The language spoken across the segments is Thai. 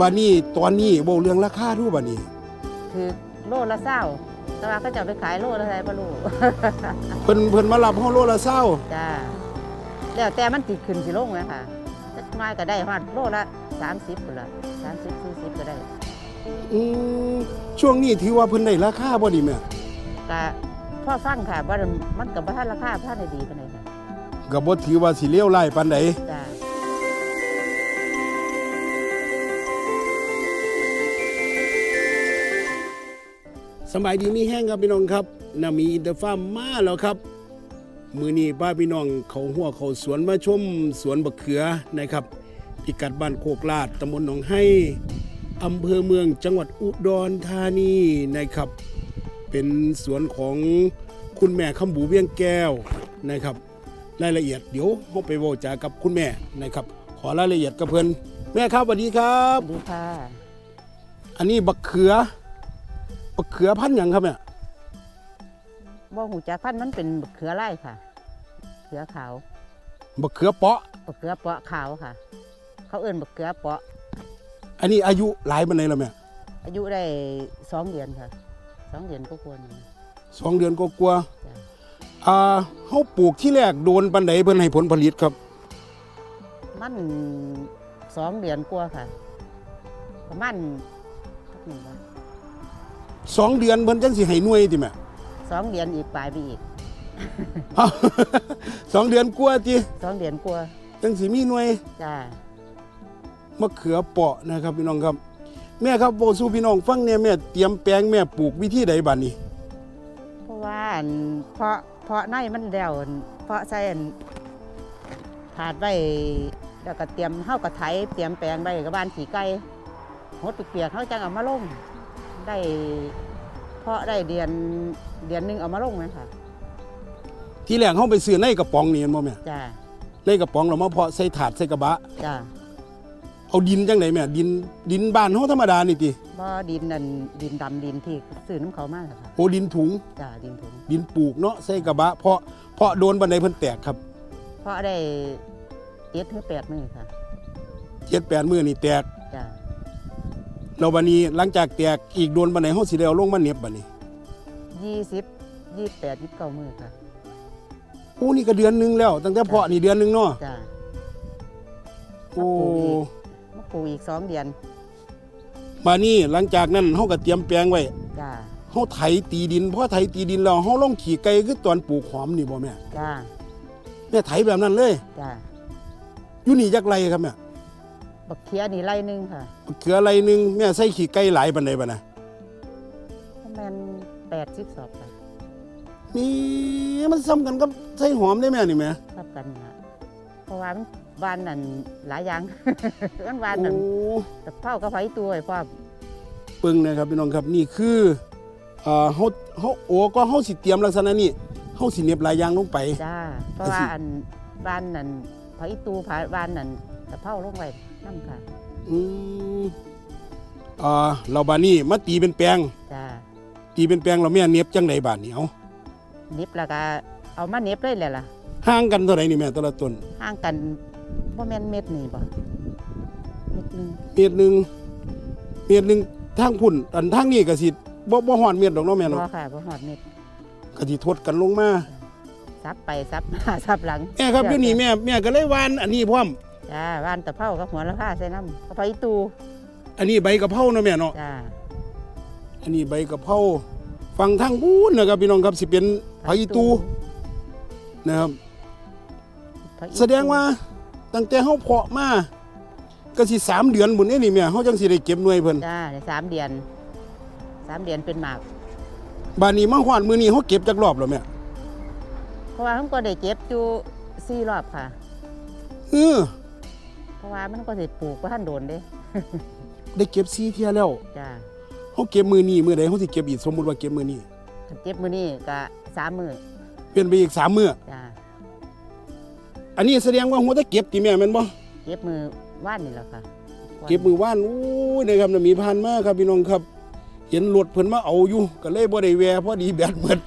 บานี้ตอนนี้เว้าเรื่องราคาดูบานี้คือโลละเศร้าแต่ว่าก็จะเอาไปขายโลละอะไรบ่รู้ เพิ่นเพิ่นมารับเฮาโลละเศร้าจ้าแล้วแต่มันติดขึ้นสิลงไหมค่ะจักหน้อยก็ได้ฮอดโลละ30พุ่นละ30 40ก็ได้อืมช่วงนี้ถือว่าเพิ่นได้ราคาบ่ดีแม่ก็พ่อฟังค่ะว่ามันก็บ่ทันราคาบ่ทันได้ดีปานใดค่ะก็บ่ถือว่าสิเลวร้ายปานใดจ้า บายดีมีแห้งครับพี่น้องครับนามีอินเตอร์ฟาร์มมาแล้วครับ มือนี้ป้าพี่น้องเขาหัวเขาสวนมาชมสวนบักเขือนะครับพิกัดบ้านโคกลาดตำบลหนองไห้อำเภอเมืองจังหวัดอุดรธานีนะครับ เป็นสวนของคุณแม่คำบูเวียงแก้วนะครับ รายละเอียดเดี๋ยวเราไปเว่าจากับคุณแม่นะครับ ขอรายละเอียดกับเพิ่นแม่ครับสวัสดีครัสบวัสดีค่ะ อันนี้บักเขือ บักเขือพันธุ์หยังครับเนี่ยบ่หูจักพันธุ์มันเป็นบักเขือไร่ค่ะ เขือขาวบักเขือเปาะ บักเขือเปาะขาวค่ะ เขาเอิ้นบักเขือเปาะ อันนี้อายุหลายปันไหนแล้วแม่อายุได้สองเดือนค่ะสองเดือนก็ควรสองเดือนก็กลัวาจ้ะๆอ่าเขาปลูกที่แรกโดนปันไหนเพิ่นให้ผลผลิตครับ มันสองเดือนกว่าค่ะ ประมาณสักหนึ่งวัน สองเดือนเพิ่นจังสิให้หน่วยติแม่สองเดือนอีกปลายไปอีกอ้าวสองเดือนกลัวาติสองเดือนกว่าจังสิมีหน่วย จ้ามะเขือเปาะนะครับพี่น้องครับ แม่ครับโบสู่พี่น้องฟังเนี่ยแม่เตรียมแปลงแม่ปลูกวิธีใดบัดนี้ เพราะว่าอันเพาะเพาะในมันแล้วอันเพาะใส่อันถาดไว้แล้วก็เตรียมเฮากระไถเตรียมแปลงไว้กับบ้านขี่ไก่หดเปียกๆเขาจังเอามาลง ได้เพาะได้เดือนเดือนหนึงเอามาลงไหมค่ะที่แรกเฮาไปซื้อในกระป๋องนี่เห็นบ่แม่จ้าในกระป๋องเรามาเพาะใส่ถาดใส่กระบะ จ้าเอาดินจังไดแม่ดินดินบ้านเฮาธรรมดานี่ติบ่ดินนั่นดินดำดินที่ซื้อน้ำเขามากค่ะโอดินถุง จ้าดินถุงดินปลูกเนาะใส่กระบะ เพาะเพาะโดนบันไดเพิ่นแตกครับเพาะได้เจ็ดถึงแปดมือค่ะ เจ็ดแปดมือนี่แตกจ้า เราบันนี้หลังจากแตกอีกโดนบันไดเฮาสิได้เอาลงมาเหน็บบัดนี้ยี่สิบยี่แปดยี่เก้ามือค่ะโอ้นี่ก็เดือนหนึงแล้ว ตั้งแต่เพาะนี่เดือนหนึงเนาะจ้าโอ้มาปลูกอีกสองเดือนมานี่หลังจากนั้นเฮาก็เตรียมแปลงไว้จ้าเฮาไถตีดินพอไถตีดินแล้วเฮาลงขี่ไก่คือตอนปลูกหอมนี่บ่แม่จ้าแม่ไถแบบนั้นเลย จ้าอยู่นี่จักไรครับแม่ บักเขียนี่ไร่หนึงค่ะเขือไรหนึงแม่ใส่ขี่ไก่หลายปานใดบัดน่ะประมาณแปดสิบสอบค่ะนี่มันซ้ำกันกับใส่หอมได้แม่นี่แม่รับกันนะเพราะว่ามันวานนั่นหลายอย่าง มันวานโอ้นั่นแต่เผากับไฟตัวไอ้พ่อปึงนะครับพี่น้องครับนี่คืออ่าเฮาเฮาโอ้ก็เฮาสิเตรียมลักษณะนี้เฮาสิเหน็บหลายอย่างลงไป จ้าเพราะว่าอันวานนั่นไฟตัวผาวานนั่นแต่เผาลงไว้ นั่นค่ะอืมอ่าเราบานี้มาตีเป็นแปลง จ้าตีเป็นแปลงเราแม่เหน็บจังไดบาดนี้เอาเน็บแล้วก็เอามาเน็บเลยแหละล่ะห่างกันเท่าไหร่นี่แม่แต่ละต้นห่างกันว่าแม่นเม็ดนี่บ่เม็ดหนึงเมตรหนึงเมตรหนึงทางพุ่นอันทางนี้ก็สิบ่บ่ฮอดเมตรดอกเนาะแม่บ่เนาะค่ะบ่หอดเม็ดก็สิทดกันลงมาซับไปซับมา ซับหลังแม่ครับอยู่นี่แม่แม่ก็เลยวานอันนี้พร้อม จ้าวานตะเภากับหัวละผ้าใส่น้ำกับไฟตูอันนี้ใบกะเพราเนาะแม่เนาะจ้าอันนี้ใบกะเพราฝั่งทางพูนนะครับพี่น้องครับสิเป็นไผตูนะครับไผ่ตูแสดงว่าตั้งแต่เฮาเพาะมาก็สิสามเดือนบุญนี่นี่แม่เฮาจังสิได้เก็บหน่วยเพิ่นจ้าในสามเดือนสามเดือนเป็นหมาก บานนี้มาฮอดมื้อนี้เฮาเก็บจักรอบแล้วแม่เพราะว่ามันก็ได้เก็บอยู่สี่รอบค่ะ เออเพ ราะว่ามันก็สิปลูกก็ท่านโดนเด้ได้เก็บ4เที่ยแล้วจ้าเฮาเก็บมื้อนี้มื้อใดเฮาสิเก็บอีกสมมุติว่าเก็บมื้อนี้คันเก็บมือนี่ก็สามมือเป็นไปอีกสามมื้อจ้าอันนี้แสดงว่าหัวแตะเก็บติแม่แม่นบ่เก็บมือว่านนี่แหละค่ะเก็บมือว่านอู้ยนะครับน่ะมีผ่านมาครับพี่น้องครับ เห็นรถเพิ่นมาเอาอยู่ก็เลยบ่ได้แวะพอดีแบตหมด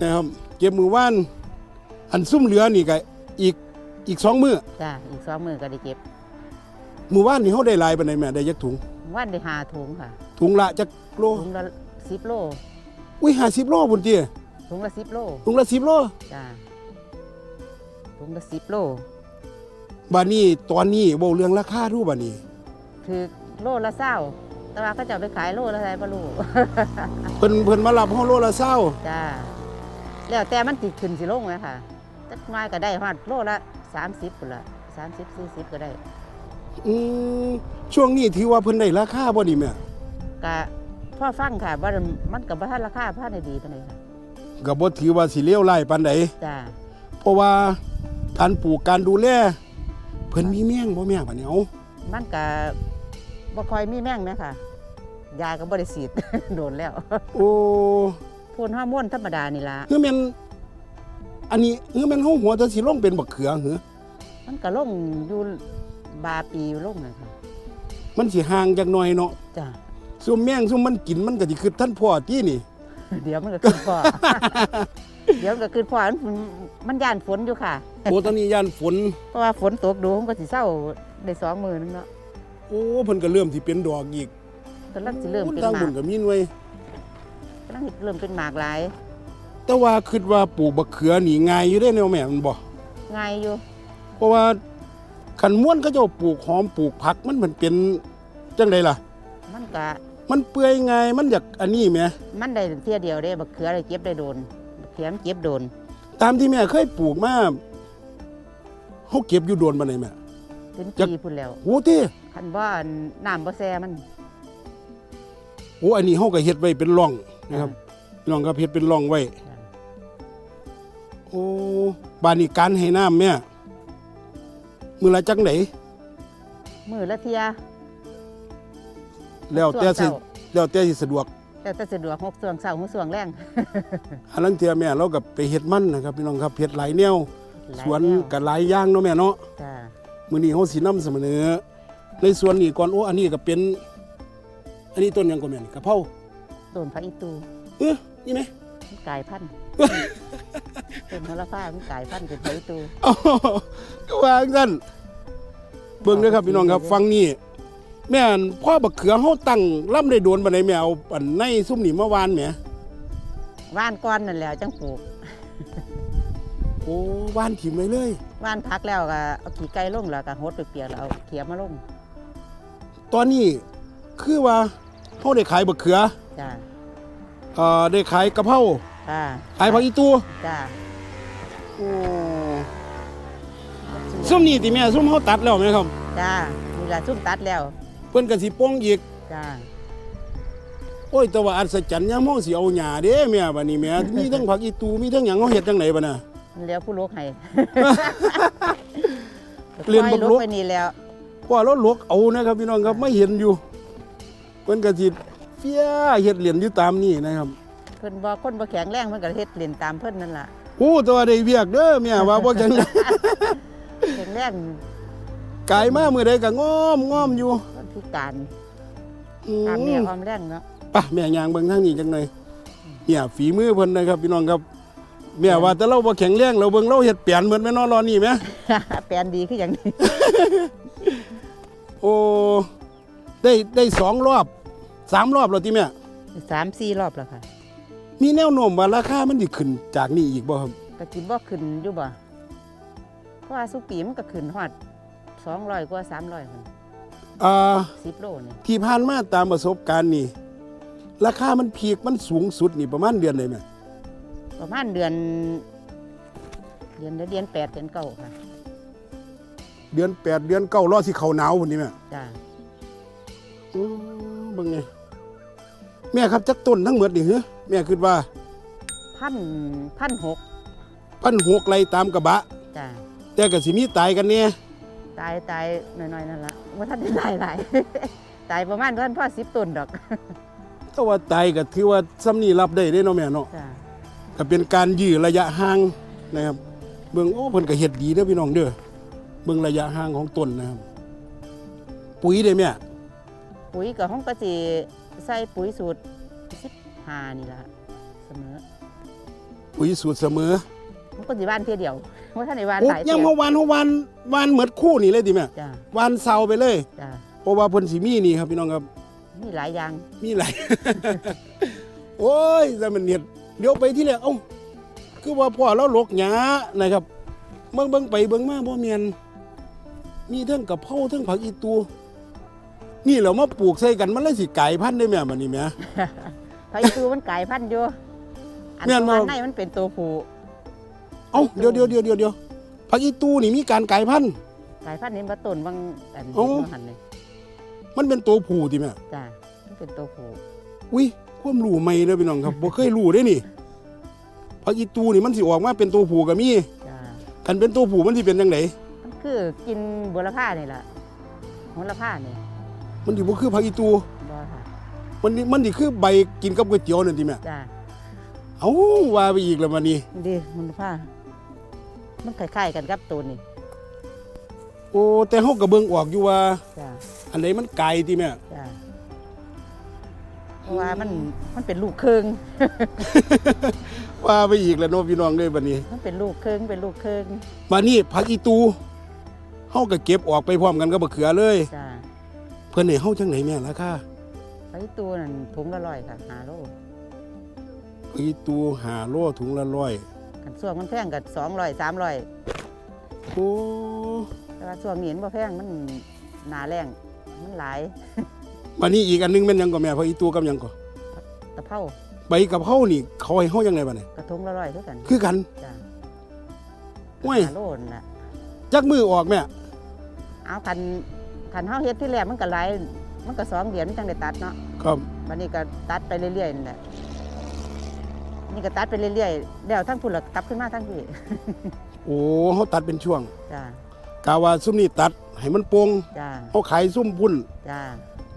นะครับเก็บมือว่าน อันซุ่มเหลือนี่ก็อีกอีกสองมื้อจ้าอีกสองมือก็ได้เก็บ หมู่บ้านนี่เฮาได้หลายปานใดแม่ได้จักถุงวันได้หาถุงค่ะถุงละจักโลถุงละสิบโลอุ้ย50โลพุ่นติถุงละสิบโลถุงละ10โลจ้าถุงละสิบโลบัดนี้ตอนนี้เว้าเรื่องราคาดูบัดนี้คือโลละเศร้าแต่ว่าเขาจะเอาไปขายโลละอะไรบ่รู้ เพิ่นเพิ่นมารับเฮาโลละ20จ้าแล้วแต่มันติดขึ้นสิลงเลยค่ะจักหน้อยก็ได้ฮอดโลละสามสิบพุ่นละสามสิบสี่สิบก็ได้ อืมช่วงนี้ถือว่าเพิ่นได้ราคาบ่นี่แม่ก็พ่อฟังค่ะว่ามันกับทันราคาพ่อในดีปานใดค่ะก็บ่ถือว่าสิเลวร้ายปานใดจ้าเพราะว่าการปลูกการดูแลเพิ่นมีแมงบ่แม่บัดนี้เอามันก็บ่ค่อยมีแม่งนะค่ะ ยาก็บ่ได้ฉีด โดนแล้วโอ้พ่นฮอร์โมนธรรมดานี่ล่ะคือแม่นอันนี้คือแม่นเฮาหัวจะสิลงเป็นบักเขือเหรอมันก็ลงอยู่ บาปีอยู่ลงเลยค่ะมันสิห่างจักหน่อยเนาะจ้าซุมแมงซุมมันกินมันก็สิคือท่านพ่อที่นี่ เดี๋ยวมันก็ขึ้นพ่อ เดี๋ยวมันก็ขึ้นพ่อมันมันย่านฝนอยู่ค่ะ โอ้ตอนนี้ย่านฝน เพราะว่าฝนตกดูมันก็สิเศร้าได้สองมือนึงเนาะโอ้เพิ่นก็เริ่มที่เป็นดอกอีกกำลังสิเริ่มเป็นทางหมาบุญกก็มีหน่วยกำลังสิเริ่มเป็นหมากหลายแต่ว่าคิดว่าปลูกบักเขือนี่ง่ายอยู่เด้แนวแม่มันบ่ ง่ายอยู่ เพราะว่า คันม่วนเขาเจ้าปลูกหอมปลูกผักมันมันเป็นจังไดล่ะ มันก็มันเปื่อยง่ายมันอยากอันนี้แหมมันได้เที่ยเดียวได้บักเขือได้เก็บได้โดนบักเขือมันเก็บโดน ตามที่แม่เคยปลูกมาเฮาเก็บอยู่โดนมาไหนแม่เป็นจักปีพุ่นแล้วโอ้ติคันว่าน้ำบ่แซ่มันโอ้อันนี้เฮาก็เฮ็ดไว้เป็นร่องนะครับพี่น้องครับเฮ็ดเป็นร่องไว้จ้ะโอ้บ้านนี้การให้น้ำแม่ มื้อละจังไดมือละเทียแล้วแต่สิส่วงเช้าแล้วแต่สิสะดวกแต่แต่สะดวกหกส่วงเสาร์หกส่วงแรงอันนั้นเทียแม่เราก็ไปเฮ็ดมันนะครับพี่น้องครับเฮ็ดหลายแนวหลายสวนแวก็หลายอย่างเนาะแม่เนาะจ้ามื้อนี้เฮาสินำเสนอในส่วนนี้ก่อนโอ้อันนี้ก็เป็น อันนี้ต้นหยังก็แม่นกะเพราโดนพระอีตูเออนี่ไหมมันกลายพันธุ์ เป็นมลฟ้ามันกลายพันธุ์เป็นพระอีตูอ๋อก็ว่าจังซั่นเบิ่งเด้อครับพี่น้องครับฟังนี่แม่นพ่อบักเขือเฮาตั้งล่ำได้โดนบันไดแมวอันในซุ่มนี่เมื่อวานแหมว่านก้อนนั่นแหล้วจังปลูกโอ้วานถิ่มไว้เลย ว่านพักแล้วก็เอาขี้ไก่ลงแล้วก็หดไปเปียกแล้วเอาเขียมาลงตอนนี้คือว่าเฮาได้ขายบักเขือจ้า เอ่อได้ขายกะเพรา จ้าขายผักอีตูจ้าโอ้ซุ่มนี่ติแม่ซุ่มเฮาตัดแล้วไหมครับ จ้านี่ละซุ่มตัดแล้ว เพิ่นก็สิโป้งอีกจ้าโอ้ยแต่ว่าอัศจรรย์ยามเฮาสิเอาหญ้าเด้แม่บัดนี้แม่มีทั้งผักอีตูมีทั้งหยังเฮาเฮ็ดจังไดบัดน่ะมันเหลี้ยวผู้ลกให้เรียนปบัล่กอลกไปนี่แล้วเพราะว่ารถลวกเอานะครับพี่น้องครับไม่เห็นอยู่เพิ่นก็สิเฟียเฮ็ดเหรียญอยู่ตามนี่นะครับเพิ่นบ่คนบ่แข็งแรงเพิ่นก็เฮ็ดเล่นตามเพิ่นนั่นล่ะโอ้แตัวาได้เวียกเด้อแม่ว่าบ่จังไดแข็งแรงกายมามื้อใดก็งอมงอมอยู่คนพิการอืตามเนี่ยมความแรงเนาะไป่ะแม่ย่างเบิ่งทางนี้จังหน่อยเนี่ยฝีมือเพิ่นนะครับพี่น้องครับแม่ว่าแต่เราบ่แข็งแรงเราเบิ่งเราเฮ็ดเปลี่ยนเหมือนแม่นอนรอนี่แหมแปลนดีคืออย่างนี้โอ้ได้ได้สองรอบสามรอบแล้วติแม่สามสี่รอบแล้วค่ะ มีแนวโน้มว่าราคามันสิขึ้นจากนี้อีกบ่ครับก็สิบ่ขึ้นอยู่บ่เพราะว่าสุปีมันก็ขึ้นฮอดสองร้อยกว่าสามร้อยคนอ่าสิบโลนี่ที่ผ่านมาตามประสบการณ์นี่ราคามันพีกมันสูงสุดนี่ประมาณเดือนไหนแม่ประมาณเดือน เดือนเดือนแปดเดือนเก้าค่ะ เดือนแปดเดือนเก้ารอสิเขาหนาวพุ่นนี่แม่จ้าอืมเบิ่งไงแม่ครับจักต้นทั้งหมดนี่เหรอแม่คิดว่าพันพันหกพันหกไรตามกระบะ จ้าแต่ก็สิมีตายกันเนี่ยตายตายหน่อยๆนั่นละว่าท่านได้ตายหลาย ตายประมาณท่านพ่อสิบต้นดอก ถ้าว่าตายก็ถือว่าซ้ำนี่รับได้เด้เนาะแม่เนาะจ้าก็เป็นการยื้อระยะห่างนะครับ เบิ่งโอ้เพิ่นก็เฮ็ดดีเด้อพี่น้องเด้อเบิ่งระยะห่างของต้นนะครับ ปุ๋ยเด้แม่ปุ๋ยกับห้องก็สิใส่ปุ๋ยสูตรสิบ ห้านี่ละเสมอปุ๋ยสูตรเสมอมันก็สิบ้านเที่ยเดียวว่าท่านในบ้านโอ้หลายยัเที่งยเฮาวานเฮาวานวานเหมือนคู่นี่เลยติแม่จ้าวานเซาไปเลยจ้าเพราะว่าเพิ่นสิมีนี่ครับพี่น้องครับ มีหลายอย่างมีหลาย โอ้ยแต่มันเนียดเดี๋ยวไปที่แรกเอ้าคือว่าพ่อเราลกหยานะครับเบิ่งเบิ่งไปเบิ่งมาบ่แม่นมีเทั้งกะเพราเทั้งผักอีตูนี่เรามาปลูกใส่กันมันเลยสิกลายพันธุ์ได้แม่บัดนี้แหม่ พายูมันกลายพันธุ์อยู่อันแม่นบ่ ตัวในมันเป็นตัวผู้ เอ้าเดี๋ยวเดี๋ยวเดี๋ยวเดี๋ยวเดี๋ยวผักอีตูนี่มีการกลายพันธุ์กลายพันธุ์นี้มาต้นบางอันโอ้หันเลยมันเป็นตัวผู้ติแม่จ้ามันเป็นตัวผู้อุ้ยความรู้ใหม่เด้อพี่น้องครับ บ่เคยรู้เด้นี่ผักอีตูนี่มันสิออกมาเป็นตัวผู้ก็มีจ้าคันเป็นตัวผู้มันสิเป็นจังไดมันคือกินบัวละผ้านี่แหละหัวละผ้านี่มันสิบ่คือผักอีตูบ่ค่ะ มันนี่มันนี่คือใบกินกับก๋วยเตี๋ยวนั่นติแม่จ้าเอ้าว่าไปอีกแล้ววันนี้ ดีหัวละผ้ามันคล้ายๆกันกับตัวนี้โอ้แต่เฮาก็เบิ่งออกอยู่ว่า จ้าอันไหนมันไกลติแม่จ้าเพราะว่ามันมันเป็นลูกเครื่องว่าไปอีกแล้วเนาะพี่น้องเด้บัดนี้มันเป็นลูกเครื่องเป็นลูกเครื่องบัดนี้ผักอีตูเฮาก็เก็บออกไปพร้อมกันกับบักเขือเลย จ้าเพิ่นให้เฮาจังไหนแม่ราคา ไอ้ตัวนั่นถุงละร้อยค่ะหาโลผักอีตู5โลถุงละร้อยกันช่วงมันแพงกันสองร้อยสามร้อยโอ้แต่ว่าช่วงนี้มันบ่แพงมันหนาแรงมันหลายบัดนี้อีกอันหนึงแม่นหยังก็แม่ผักอีตูกับหยังก็ตะเภาใบกะเพรานี่เขาให้เฮาจังไดบัดนี้กระทงละร้อยเท่ากันคือกัน จ้าโอ้ย หาโลนนล่ะ จักมือออกแม่เอาคันคันเฮาเฮ็ดที่แรกมันก็หลาย มันก็สองเดือนมันจังได้ตัดเนาะครับวันนี้ก็ตัดไปเรื่อยๆนั่นแหละนี่ก็ตัดไปเรื่อยๆแล้วทั้งพุ่นละกลับขึ้นมาทั้งพี่ โอ้เฮาตัดเป็นช่วงจ้ากาว่าซุมนี้ตัดให้มันโปร่งจ้าเฮาขายซุ่มพุ่นจ้า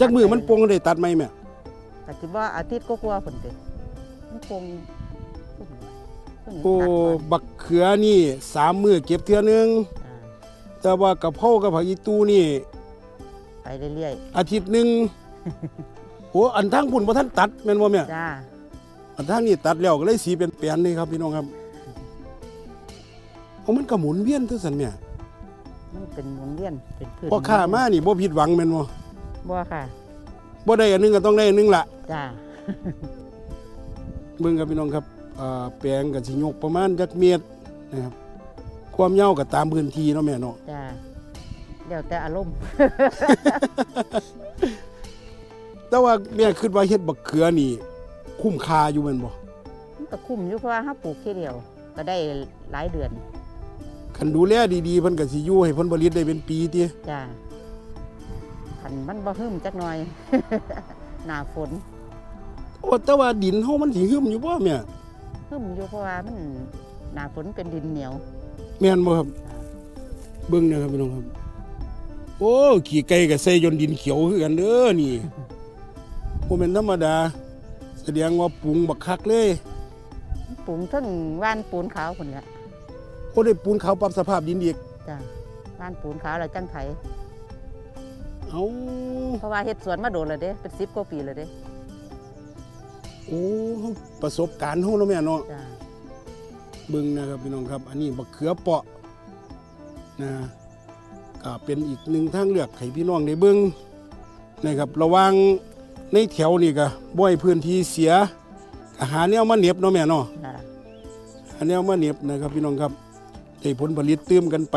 จักมือมันโปร่งได้ตัดไหมแม่ก็สิบ่อาทิตย์ก็กลัวาๆพุ่นติมันคงเพิ่งโอ้ตัดก่อนบักเขือนี่สามมือเก็บเทื่อนึง จ้าแต่ว่ากะเพรากับผักอีตูนี่ ไปเรื่อยอาทิตย์หนึ่งโอ้อันทางพุ่นบ่ทันตัดแม่นบ่แม่ๆ จ้า อันทางนี้ตัดแล้วก็เลยสีเป็นแปลนเลยครับพี่น้องครับเอามันก็หมุนเวียนซื่อสันแม่มันเป็นหมุนเวียน เป็นพืชพอข้ามานี่บ่ผิดหวังแม่นบ่บ่ค่ะ บ่ได้อันหนึงก็ต้องได้อันหนึงล่ะ จ้า เบิ่งครับพี่น้องครับอ่าแปลงก็สิยกประมาณจักเมตรนะครับ ความยาวก็ตามพื้นที่เนาะแม่เนาะจ้า เดี๋ยวแต่อารมณ์ แต่ว่าแม่คิดว่าเฮ็ดบักเขือนี่ คุ้มค่าอยู่แม่นบ่มันก็คุ้มอยู่เพราะว่าเฮาปลูกแค่เดียว ก็ได้หลายเดือนคันดูแลดีๆเพิ่นก็สิอยู่ให้ผลผลิตได้เป็นปีติจ้าคันมันบ่หึมจักหน่อย หน้าฝนโอ้แต่ว่าดินเฮามันสิหึมอยู่บ่แม่หึมอยู่เพราะว่ามันหน้าฝนเป็นดินเหนียว แม่นบ่ครับ เบิ่งนะครับพี่น้องครับ โอ้ขี่ไก่ก็ใส่จนดินเขียวคือกันเด้อนี่บ่แม่นธรรมดา แสดงว่าปรุงบักคักเลยปลูกทั้งว่านปูนขาวคนละโอ้ได้ปูนขาวปรับสภาพดินอีกจ้าว่านปูนขาวแล้วจังไถเอ้าเพราะว่าเฮ็ดสวนมาโดนแล้วเด้เป็น10กว่าปีแล้วเด้โอ้เฮาประสบการณ์เฮาเนาะแม่เนาะจ้าเบิ่งนะครับพี่น้องครับ อันนี้บักเขือเปาะนะก็ เป็นอีกหนึ่งทางเลือกให้พี่น้องได้เบิ่งนะครับระหวังในแถวนี่ก็บ่ให้พื้นที่เสียก็หาแนวมาเหน็บเนาะแม่เนาะจ้าหาแนวมาเหน็บนะครับพี่น้องครับได้ผลผลิตเติมกันไป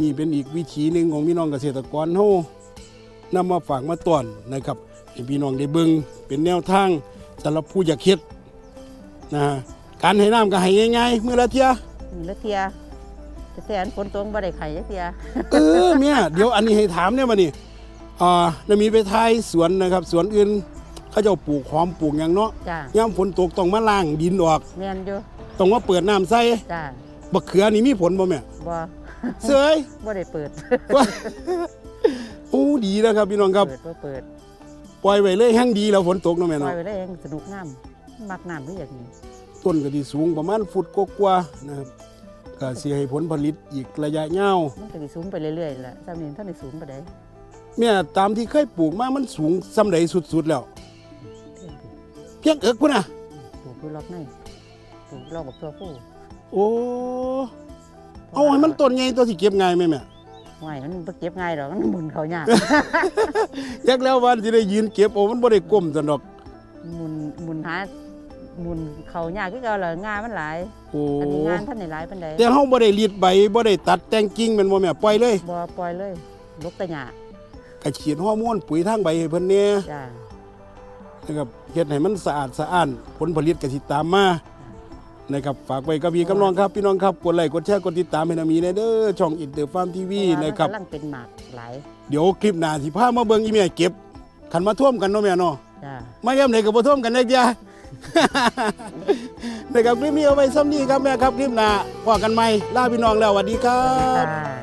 นี่เป็นอีกวิธีหนึ่งของพี่น้องเกษตรกรเฮานำมาฝากมาต้อนนะครับให้พี่น้องได้เบิ่งเป็นแนวทางสำหรับผู้อยากเฮ็ดนะการให้น้ำก็ให้ง่ายๆมื้อละเที่ยนี่ละเทีย แต่แทนฝนตกบ่ได้ไข่จักเทียเออเมียเดี๋ยวอันนี้ให้ถามเนี่ยมานี่อ่าเรามีไปทายสวนนะครับ สวนอื่นเขาเจ้าปลูกหอมปลูกหยังเนาะจ้าย่ามฝนตกต้องมาล้างดินออกแม่นอยู่ต้องมาเปิดน้ำใส่จ้าบักเขือนี่มีผลบ่แม่บ่เสยบ่ได้เปิดว่าโอ้ดีแล้วครับพี่น้องครับเปิดบ่เปิดปล่อยไว้เลยแห้งดีแล้วฝนตกเนาะแม่ปล่อเนาะยไปได้เองสนุกน้ำมักน้ำคืออย่างนี้ต้นก็ที่สูงประมาณฟุตกว่าๆนะครับ ก็สิให้ผลผลิตอีกระยะยาวมันก็สิสูงไปเรื่อยๆแหละจำนี้ท่านได้สูงไปได้แม่ตามที่เคยปลูกมามันสูงส่ำใดสุดๆแล้ว เพียงเอิกพุ่นน่ะปลูกคือรอบในปลูกรอบกับตัวผู้โอ้เอาให้มันต้นใหญ่ตัวสิเก็บง่ายไหมแม่ห่วยมันบ่เก็บง่ายดอกมันหมุนเขายากยักแล้ววันสิได้ยืนเก็บโอ้มันบ่ได้ก้มซั่นดอกหมุนหมุนหา หมุนเขายากคือเก่าล่ะงานมันหลายโอ้อันนี้งานท่านได้หลายปานใดแต่เฮาบ่ได้รีดใบบ่ได้ตัดแต่งกิ่งแม่นบ่แม่ปล่อยเลยบ่ปล่อยเลยลกแต่หญ้าก็ฉีดฮอร์โมนปุ๋ยทางใบให้เพิ่นเนี่ยจ้านะครับเฮ็ดให้มันสะอาดสะอ้านผลผลิตก็สิตามมานะครับฝากไว้กับพี่กับน้องครับพี่น้องครับกดไลค์กดแชร์กดติดตามให้นามีแน่เด้อช่องอินเตอร์ฟาร์มทีวีเพาว่ามันะครับกำลังเป็นหมากหลายเดี๋ยวคลิปหน้าสิพามาเบิ่งอีแม่เก็บคันมาท่วมกันเนาะแม่เนาะจ้ามายามไหนก็บ่ท่วมกันเด้อยา นะครับคลิปนี้เอาไว้ซ้ำนี้ครับแม่ครับคลิปหน้าพอกันใหม่ลาพี่น้องแล้วสวัสดีครับ ค่ะ